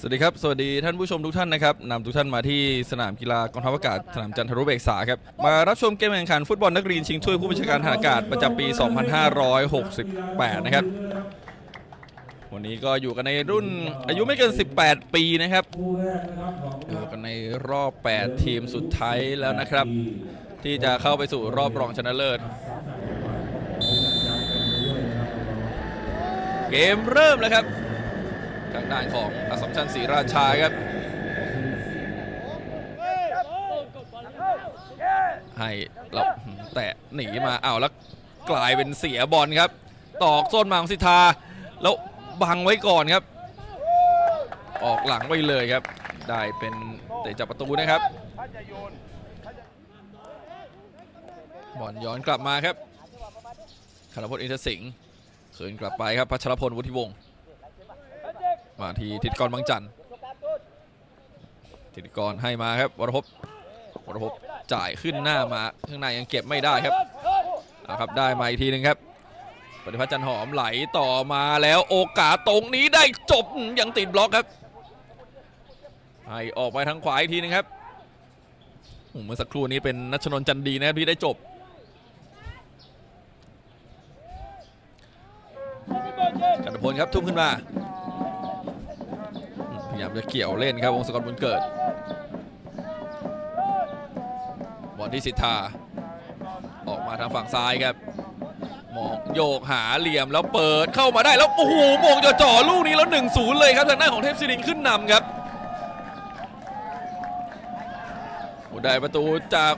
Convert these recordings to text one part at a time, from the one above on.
สวัสดีครับ สวัสดีท่านผู้ชมทุกท่านนะครับนำทุกท่านมาที่สนามกีฬากองทัพอากาศ สนามจันทรุเบกษาครับ มารับชมเกมแข่งขันฟุตบอลนักเรียนชิงถ้วยผู้บัญชาการทหารอากาศประจำปี 2568 นะครับ วันนี้ก็อยู่กันในรุ่นอายุไม่เกิน 18 ปีนะครับ อยู่กันในรอบ 8 ทีมสุดท้ายแล้วนะครับ ที่จะเข้าไปสู่รอบรองชนะเลิศ เกมเริ่มแล้วครับ ทางด้านของอสสัมชัญศรีราชาครับ ให้เราแตะหนีมาเอาแล้วกลายเป็นเสียบอลครับ ตอกส้นมาของสิทธา แล้วบังไว้ก่อนครับ ออกหลังไว้เลยครับ ได้เป็นเตะจับประตูนะครับบอลย้อนกลับมาครับคารพลอินทสิงห์คืนกลับไปครับพัชรพลวุฒิวงศ์ มาที่ทิศกรบางจันทร์ทิศกรให้มาครับวรพวรพจ่ายขึ้นหน้ามาข้างในยังเก็บไม่ได้ครับเอาครับได้มาอีกทีหนึงครับปฏิพัฒน์จันหอมไหลต่อมาแล้วโอกาสตรงนี้ได้จบยังติดบล็อกครับให้ออกไปทางขวาอีกทีหนึงครับเมื่อสักครู่นี้เป็นนัชนน์จันดีนะครับที่ได้จบกันพลครับทุ่มขึ้นมา ยายามจะเกี่ยวเล่นครับวงศกรบุญเกิดบอลที่สิทธา ออกมาทางฝั่งซ้ายครับ มองโยกหาเหลี่ยมแล้วเปิดเข้ามาได้แล้วโอ้โหมงจะจ่อลูกนี้แล้ว1-0เลยครับทางด้านของเทพศิรินขึ้นนำครับได้ประตูจาก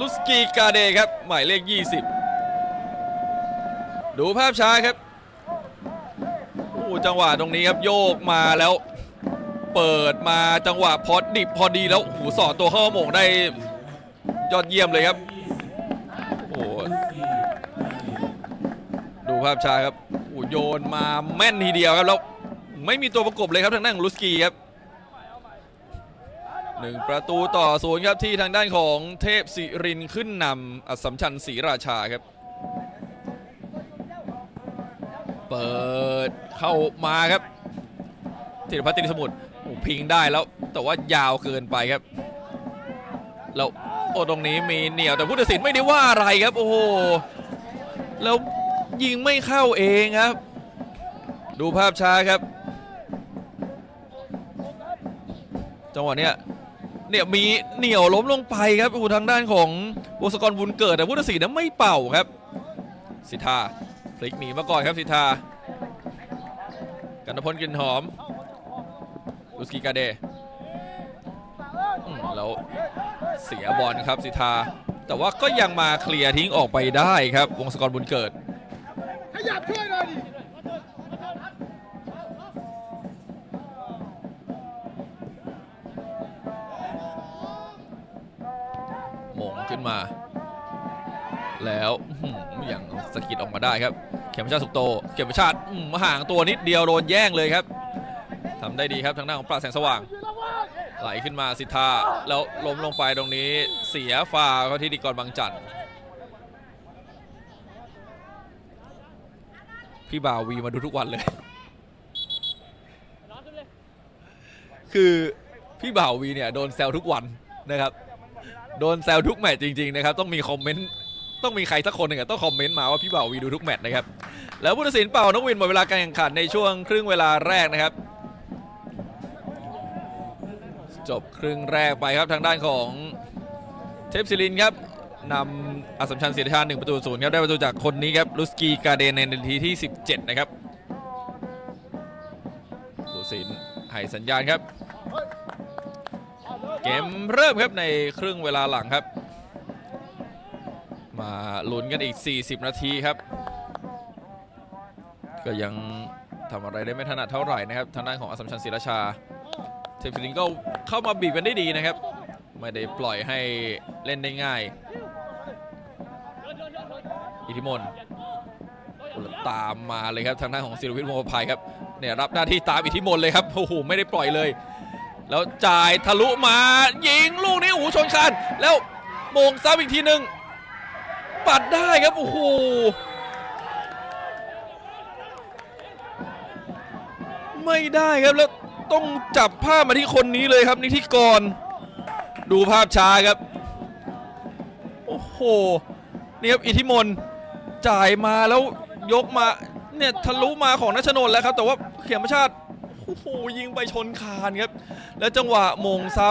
ลุสกีกาเดครับ หมายเลข 20 ดูภาพช้าครับโอ้จังหวะตรงนี้ครับโยกมาแล้ว เปิดมาจังหวะพอดิบพอดีแล้วหูสอดตัวเข้าหมงได้ยอดเยี่ยมเลยครับโอ้ดูภาพช้าครับโอ้โยนมาแม่นทีเดียวครับแล้วไม่มีตัวประกบเลยครับทางด้านของลุสกีครับหนึ่งประตูต่อศูนย์ครับที่ทางด้านของเทพศิรินขึ้นนำอัสสัมชัญศรีราชาครับ เปิดเข้ามาครับธีรพัฒน์ตินสมุทร พิงได้แล้วแต่ว่ายาวเกินไปครับแล้วโอ้ตรงนี้มีเหนียวแต่ผู้ตัดสินไม่ได้ว่าอะไรครับ โอ้โหแล้วยิงไม่เข้าเองครับ ดูภาพช้าครับ จังหวะเนี้ยเนี่ยมีเหนียวล้มลงไปครับโอ้ทางด้านของวงศกรบุญเกิดแต่ผู้ตัดสินนั้นไม่เป่าครับ สิทธาพลิกหนีมาก่อนครับสิทธากันพลกลิ่นหอม ลุสกีกาเดอืมแล้วเสียบอลครับสิทธา แต่ว่าก็ยังมาเคลียร์ทิ้งออกไปได้ครับ วงศกรบุญเกิด ขยับช่วยหน่อยดิมงขึ้นมา แล้วอื้อหืออย่างสะกิดออกมาได้ครับ เข็มชาติสุกโต เข็มชาติอื้อห่างตัวนิดเดียวโดนแย่งเลยครับทำ ได้ดีครับทางด้านของปราแสงสว่าง ไหลขึ้นมาสิทธาแล้วล้มลงไปตรงนี้เสียฟาเข้าที่ดีกรบางจันทร์พี่บ่าววีมาดูทุกวันเลย คือพี่บ่าววีเนี่ยโดนแซวทุกวันนะครับ โดนแซวทุกแมตช์จริงๆนะครับ ต้องมีคอมเมนต์ต้องมีใครสักคนหนึ่งต้องคอมเมนต์มาว่าพี่บ่าววีดูทุกแมตช์นะครับ แล้วผู้ตัดสินเป่านกวินหมดเวลาการแข่งขันในช่วงครึ่งเวลาแรกนะครับ จบครึ่งแรกไปครับทางด้านของเทพศิรินครับนำอสสัมชัญศรีราชาหนึ่งประตูศูนย์ครับได้ประตูจากคนนี้ครับลุสกีกาเดนในนาทีที่ 17 นะครับผู้สินให้สัญญาณครับ เกมเริ่มครับในครึ่งเวลาหลังครับ มาลุ้นกันอีก 40 นาทีครับ ก็ยังทำอะไรได้ไม่ถนัดเท่าไหร่นะครับทางด้านของอสมชัญศรีราชา เทพศิรินทร์ก็เข้ามาบีบกันได้ดีนะครับ ไม่ได้ปล่อยให้เล่นได้ง่าย อิทธิมนต์ตามมาเลยครับทางด้านของศิรวิทย์วงศ์ประภัยครับเนี่ยรับหน้าที่ตามอิทธิมนเลยครับโอ้โหไม่ได้ปล่อยเลย แล้วจ่ายทะลุมายิงลูกนี้โอ้โหชนคานแล้วมงซ้ำอีกทีหนึ่งปัดได้ครับโอ้โหไม่ได้ครับแล้ว ต้องจับภาพมาที่คนนี้เลยครับนิธิกร ดูภาพช้าครับ โอ้โห นี่ครับอิทธิมนจ่ายมาแล้วยกมาเนี่ยทะลุมาของนัชนนแล้วครับ แต่ว่าเขียมชาติโอ้โหยิงไปชนคานครับ แล้วจังหวะมงซ้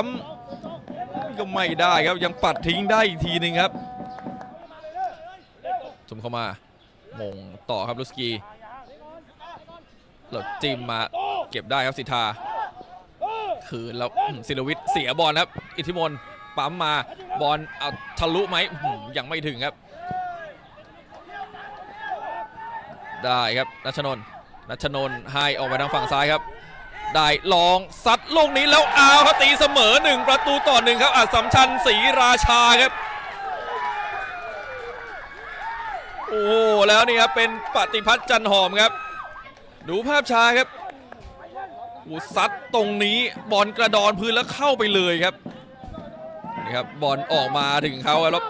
ำก็ไม่ได้ครับยังปัดทิ้งได้อีกทีหนึ่งครับจุมเข้ามามงต่อครับลุสกีแล้วจิ้มมาเก็บได้ครับสิทธา คืนแล้วศิลวิทย์เสียบอลครับ อิทธิมนปั๊มมาบอลเอาทะลุไหมยังไม่ถึงครับ ได้ครับนัชนน์นัชนน์ให้ออกไปทางฝั่งซ้ายครับ ได้ลองซัดลูกนี้แล้วเอาครับตีเสมอหนึ่งประตูต่อหนึ่งครับอัศมชัญศรีราชาครับโอ้แล้วนี่ครับเป็นปฏิพัฒน์จันหอมครับ ดูภาพช้าครับ อ้ซัดตรงนี้บอลกระดอนพื้นแล้วเข้าไปเลยครับนี่ครับบอลออกมาถึงเขาแล้ว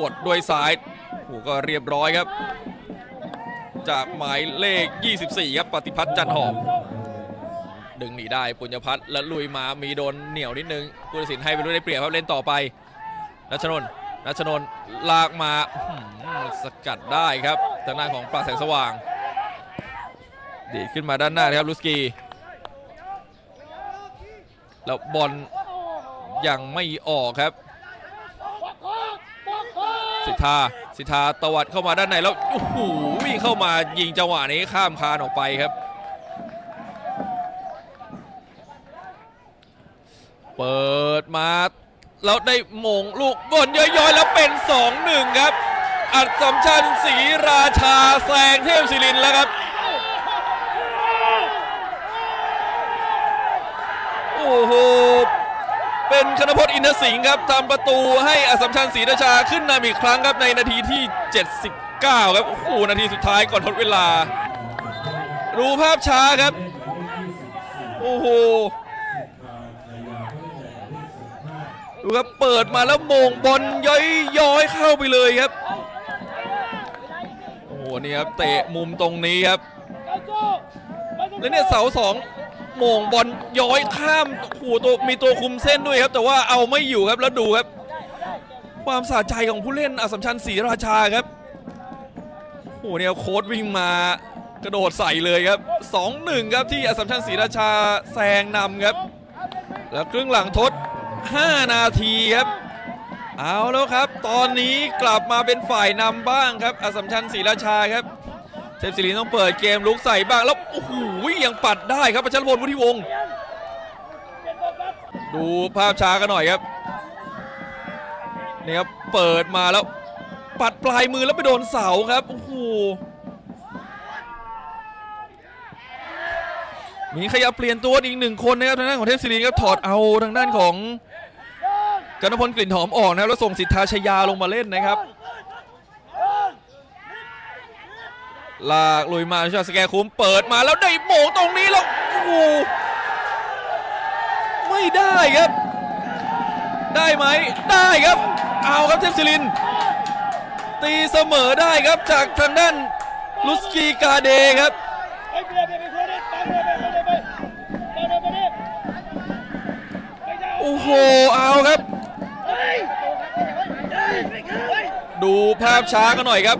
กดด้วยซ้ายโอ้ก็เรียบร้อยครับ จากหมายเลข 24 ครับปฏิพัฒน์จันหอม ดึงหนีได้ปุญญพัฒน์แล้วลุยมามีโดนเหนียวนิดนึงผู้ตัดสินให้ไปรู้ได้เปรียบครับเล่นต่อไปนัชนน์นัชนน์ลากมาสกัดได้ครับทางด้านของปราแสงสว่างดีดขึ้นมาด้านหน้าครับลุสกี แล้วบอลยังไม่ออกครับ สิทธาสิทธาตวัดเข้ามาด้านในแล้วโอ้โหวิ่งเข้ามายิงจังหวะนี้ข้ามคานออกไปครับ เปิดมาแล้วได้มงลูกบอลย้อยๆ แล้วเป็น 2-1 ครับ อัดสมชัญศรีราชาแซงเทพศิรินแล้วครับ โอ้โห เป็นคณพจน์อินทสิงห์ครับทำประตูให้อสัมชัญศรีราชาขึ้นนำอีกครั้งครับในนาทีที่ 79 ครับ โอ้โห นาทีสุดท้ายก่อนทดเวลา ดูภาพช้าครับ โอ้โห ดูครับ เปิดมาแล้วมงบอลย้อยย้อยเข้าไปเลยครับ โอ้โห นี่ครับ เตะมุมตรงนี้ครับ แล้วเนี่ยเสาสอง โมงบอลย้อยข้ามโอ้โหตัวมีตัวคุมเส้นด้วยครับ แต่ว่าเอาไม่อยู่ครับแล้วดูครับ ความสะใจของผู้เล่นอสัมชัญศรีราชาครับโอ้โหเนี่ยโค้ดวิ่งมากระโดดใส่เลยครับ 2-1 ครับที่อสัมชัญศรีราชาแซงนำครับ แล้วครึ่งหลังทด 5 นาทีครับ เอาแล้วครับ ตอนนี้กลับมาเป็นฝ่ายนำบ้างครับ อสสัมชัญศรีราชาครับ เทพศิรินต้องเปิดเกมลุกใส่บ้างแล้วโอ้โหยังปัดได้ครับประชันพลวุฒิวงศ์ดูภาพช้ากันหน่อยครับนี่ครับเปิดมาแล้วปัดปลายมือแล้วไปโดนเสาครับโอ้โหมีขยับเปลี่ยนตัวอีกหนึ่งคนนะครับทางด้านของเทพศิรินครับถอดเอาทางด้านของกนพลกลิ่นหอมออกนะครับแล้วส่งสิทธาชยาลงมาเล่นนะครับ ลากลุยมาชาสแกคุ้มเปิดมาแล้วได้โมงตรงนี้แล้วโอ้โหไม่ได้ครับ ได้ไหมได้ครับ เอาครับเทพศิริน ตีเสมอได้ครับจากทางด้านลุสกีกาเดครับโอ้โหเอาครับ ดูภาพช้ากันหน่อยครับ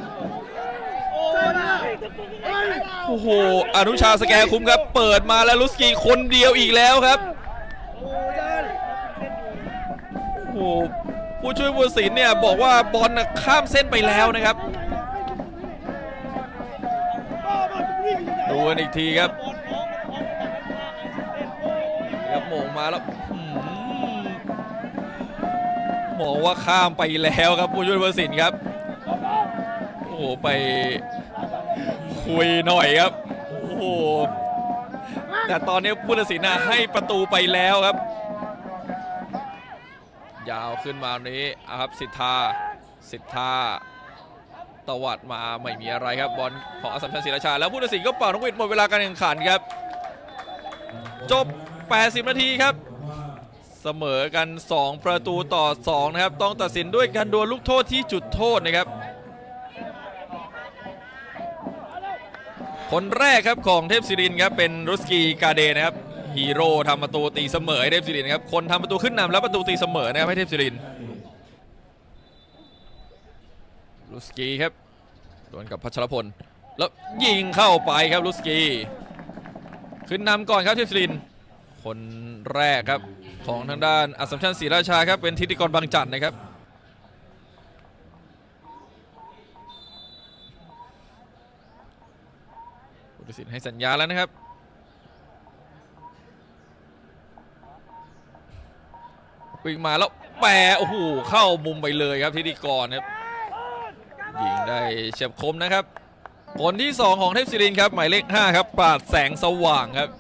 โอ้โหอนุชาสแกคุ้มครับ เปิดมาแล้วลุสกีคนเดียวอีกแล้วครับโอ้ยจันโหผู้ช่วยผู้สินเนี่ยบอกว่าบอลน่ะข้ามเส้นไปแล้วนะครับดูกันอีกทีครับครับโมงมาแล้วมองว่าข้ามไปแล้วครับผู้ช่วยผู้สินครับโอ้โหไป คุยหน่อยครับ โอ้โห แต่ตอนนี้ผู้ตัดสินนะให้ประตูไปแล้วครับ ยาวขึ้นมานี้ครับสิทธา สิทธาตวัดมาไม่มีอะไรครับบอลของอสสัมชัญศรีราชา แล้วผู้ตัดสินก็เป่านกหวีดหมดเวลาการแข่งขันครับ จบ 80 นาทีครับเสมอกัน 2 ประตูต่อ 2 นะครับ ต้องตัดสินด้วยการดวลลูกโทษที่จุดโทษนะครับ คนแรกครับของเทพศิรินครับเป็นรุสกีกาเดนะครับฮีโร่ทำประตูตีเสมอให้เทพศิรินทร์นครับคนทำประตูขึ้นนำแล้วประตูตีเสมอนะครับให้เทพศิรินร์ลูสกีครับดวลกับพัชรพลแล้วยิงเข้าไปครับลูสกีขึ้นนำก่อนครับเทพศิรินคนแรกครับของทางด้านอัสสัมชัญศรีราชาครับเป็นทิติกรบางจันทร์นะครับ กสินให้สัญญาแล้วนะครับ วิ่งมาแล้วแปะโอ้โหเข้ามุมไปเลยครับทิติกรครับยิงได้เฉียบคมนะครับคนที่ 2 ของเทพศิรินทร์ครับ หมายเลข 5 ครับ ปาดแสงสว่างครับ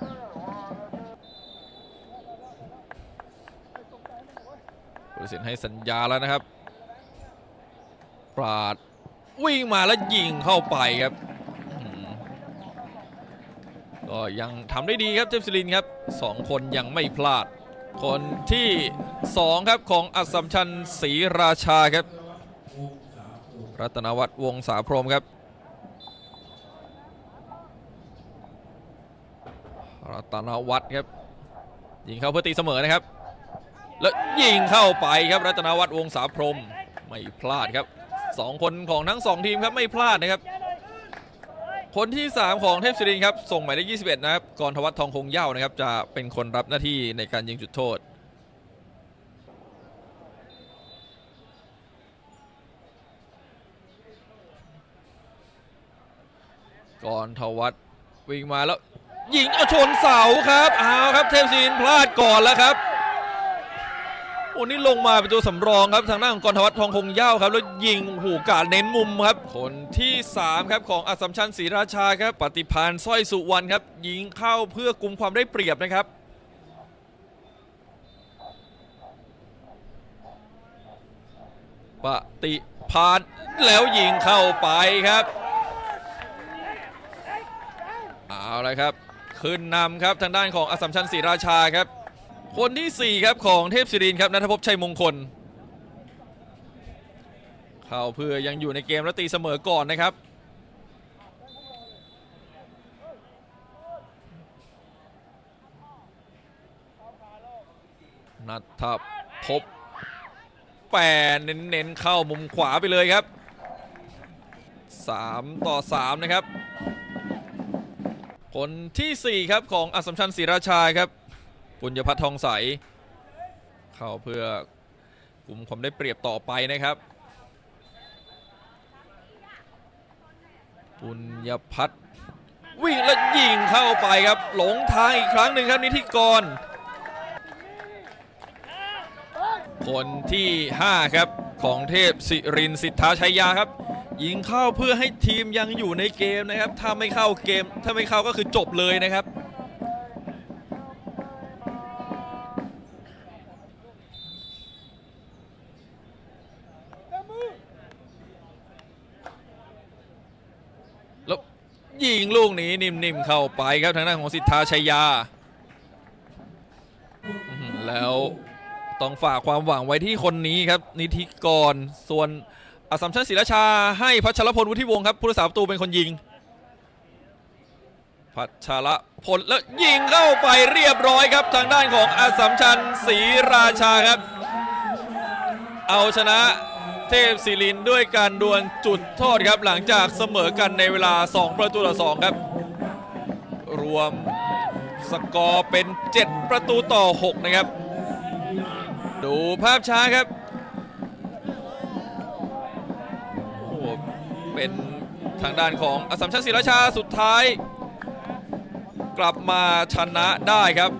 ผู้สินให้สัญญาแล้วนะครับ ปาดวิ่งมาแล้วยิงเข้าไปครับ ก็ยังทำได้ดีครับเทพศิรินครับสองคนยังไม่พลาด คนที่สองครับของอัสสัมชัญศรีราชาครับ รัตนวัฒน์วงศาพรหมครับ รัตนวัฒน์ครับ ยิงเข้าเพื่อตีเสมอนะครับ แล้วยิงเข้าไปครับรัตนวัฒน์วงศาพรหมไม่พลาดครับสองคนของทั้งสองทีมครับไม่พลาดนะครับ คนที่ 3 ของเทพศิรินครับ ส่งหมายเลข21 นะครับกรทวัฒน์ทองคงเย้านะครับ จะเป็นคนรับหน้าที่ในการยิงจุดโทษ กรทวัฒน์วิ่งมาแล้ว ยิงเอาชนเสาครับ เอาครับเทพศิรินพลาดก่อนแล้วครับ โอ้นี่ลงมาเป็นตัวสำรองครับทางด้านของกรทวัฒน์ทองคงเย้าครับ แล้วยิงหูกาดเน้นมุมครับ คนที่ 3 ครับ ของอัสสัมชัญศรีราชาครับ ปฏิพานสร้อยสุวรรณครับ ยิงเข้าเพื่อกุมความได้เปรียบนะครับปฏิพานแล้วยิงเข้าไปครับเอาละครับ ขึ้นนำครับทางด้านของอัสสัมชัญศรีราชาครับ คนที่ 4 ครับของเทพศิรินครับนัทภพชัยมงคล เข้าเพื่อยังอยู่ในเกมและตีเสมอก่อนนะครับ นัทภพแปรเน้นๆเข้ามุมขวาไปเลยครับ 3 ต่อ 3 นะครับ คนทีสี่4 ครับของอัสสัมชัญศรีราชาครับ ปุญญพัฒน์ทองใส เข้าเพื่อกลุ่มความได้เปรียบต่อไปนะครับ ปุญญพัฒน์วิ่งและยิงเข้าไปครับ หลงทางอีกครั้งหนึ่งครับนิธิกร คนที่ 5 ครับของเทพศิรินทร์สิทธาชัยยาครับ ยิงเข้าเพื่อให้ทีมยังอยู่ในเกมนะครับ ถ้าไม่เข้าเกม ถ้าไม่เข้าก็คือจบเลยนะครับ ยิงลูกนี้นิ่มๆเข้าไปครับทางด้านของสิทธาชัยยา แล้วต้องฝากความหวังไว้ที่คนนี้ครับ นิธิกรส่วนอสสัมชัญศรีราชาให้พัชรพลวุฒิวงศ์ครับผู้รักษาประตูเป็นคนยิง พัชรพลแล้วยิงเข้าไปเรียบร้อยครับ ทางด้านของอสัมชัญศรีราชาครับ เอาชนะ เทพศิรินด้วยการดวลจุดโทษครับหลังจากเสมอกันในเวลา 2 ประตูต่อ 2 ครับ รวมสกอร์เป็น 7 ประตูต่อ 6 นะครับ ดูภาพช้าครับโอ้โหเป็นทางด้านของอสสัมชัญศรีราชาสุดท้าย กลับมาชนะได้ครับ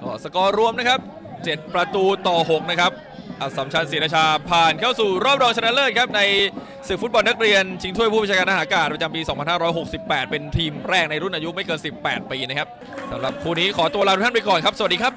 ก็สกอร์รวมนะครับ 7 ประตูต่อ 6 นะครับ อัสสัมชัญศรีราชาผ่านเข้าสู่รอบรองชนะเลิศครับในศึกฟุตบอลนักเรียน ชิงถ้วยผู้บัญชาการทหารอากาศประจำปี 2568 เป็นทีมแรกในรุ่นอายุไม่เกิน 18 ปีนะครับสำหรับคู่นี้ขอตัวลาทุกท่านไปก่อนครับ สวัสดีครับ